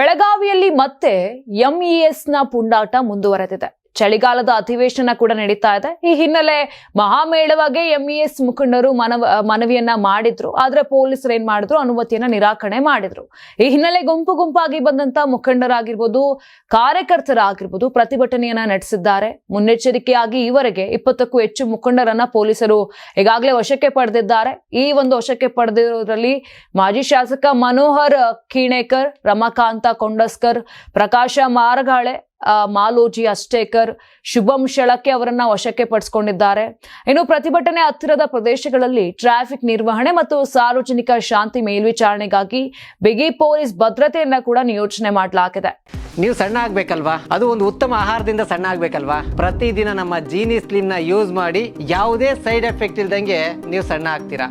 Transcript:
ಬೆಳಗಾವಿಯಲ್ಲಿ ಮತ್ತೆ ಎಂಇಎಸ್ನ ಪುಂಡಾಟ ಮುಂದುವರೆದಿದೆ. ಚಳಿಗಾಲದ ಅಧಿವೇಶನ ಕೂಡ ನಡೀತಾ ಇದೆ. ಈ ಹಿನ್ನೆಲೆ ಮಹಾಮೇಳವಾಗಿ ಎಂಇಎಸ್ ಮುಖಂಡರು ಮನವ, ಮನವಿಯನ್ನ ಮಾಡಿದ್ರು. ಆದ್ರೆ ಪೊಲೀಸರು ಏನ್ ಮಾಡಿದ್ರು? ಅನುಮತಿಯನ್ನ ನಿರಾಕರಣೆ ಮಾಡಿದ್ರು. ಈ ಹಿನ್ನೆಲೆ ಗುಂಪು ಗುಂಪಾಗಿ ಬಂದಂತ ಮುಖಂಡರಾಗಿರ್ಬೋದು, ಕಾರ್ಯಕರ್ತರಾಗಿರ್ಬೋದು ಪ್ರತಿಭಟನೆಯನ್ನ ನಡೆಸಿದ್ದಾರೆ. ಮುನ್ನೆಚ್ಚರಿಕೆಯಾಗಿ ಈವರೆಗೆ ಇಪ್ಪತ್ತಕ್ಕೂ ಹೆಚ್ಚು ಮುಖಂಡರನ್ನ ಪೊಲೀಸರು ಈಗಾಗಲೇ ವಶಕ್ಕೆ ಪಡೆದಿದ್ದಾರೆ. ಈ ಒಂದು ವಶಕ್ಕೆ ಪಡೆದಿರೋದ್ರಲ್ಲಿ ಮಾಜಿ ಶಾಸಕ ಮನೋಹರ್ ಕೀಣೇಕರ್, ರಮಾಕಾಂತ ಕೊಂಡಸ್ಕರ್, ಪ್ರಕಾಶ ಮಾರಗಾಳೆ ಮಾಲೋಜಿ ಅಷ್ಟೇಕರ್ ಶುಭಂ ಶೆಳಕೆ ಅವರನ್ನ ವಶಕ್ಕೆ ಪಡಿಸಿಕೊಂಡಿದ್ದಾರೆ. ಇನ್ನು ಪ್ರತಿಭಟನೆ ಹತ್ತಿರದ ಪ್ರದೇಶಗಳಲ್ಲಿ ಟ್ರಾಫಿಕ್ ನಿರ್ವಹಣೆ ಮತ್ತು ಸಾರ್ವಜನಿಕ ಶಾಂತಿ ಮೇಲ್ವಿಚಾರಣೆಗಾಗಿ ಬಿಗಿ ಪೊಲೀಸ್ ಭದ್ರತೆಯನ್ನ ಕೂಡ ನಿಯೋಜನೆ ಮಾಡಲಾಗಿದೆ. ನೀವು ಸಣ್ಣ ಆಗ್ಬೇಕಲ್ವಾ? ಅದು ಒಂದು ಉತ್ತಮ ಆಹಾರದಿಂದ ಸಣ್ಣ ಆಗ್ಬೇಕಲ್ವಾ? ಪ್ರತಿದಿನ ನಮ್ಮ ಜೀನಿ ಸ್ಲಿಮ್ನ ಯೂಸ್ ಮಾಡಿ ಯಾವುದೇ ಸೈಡ್ ಎಫೆಕ್ಟ್ ಇಲ್ದಂಗೆ ನೀವು ಸಣ್ಣ ಆಗ್ತೀರಾ?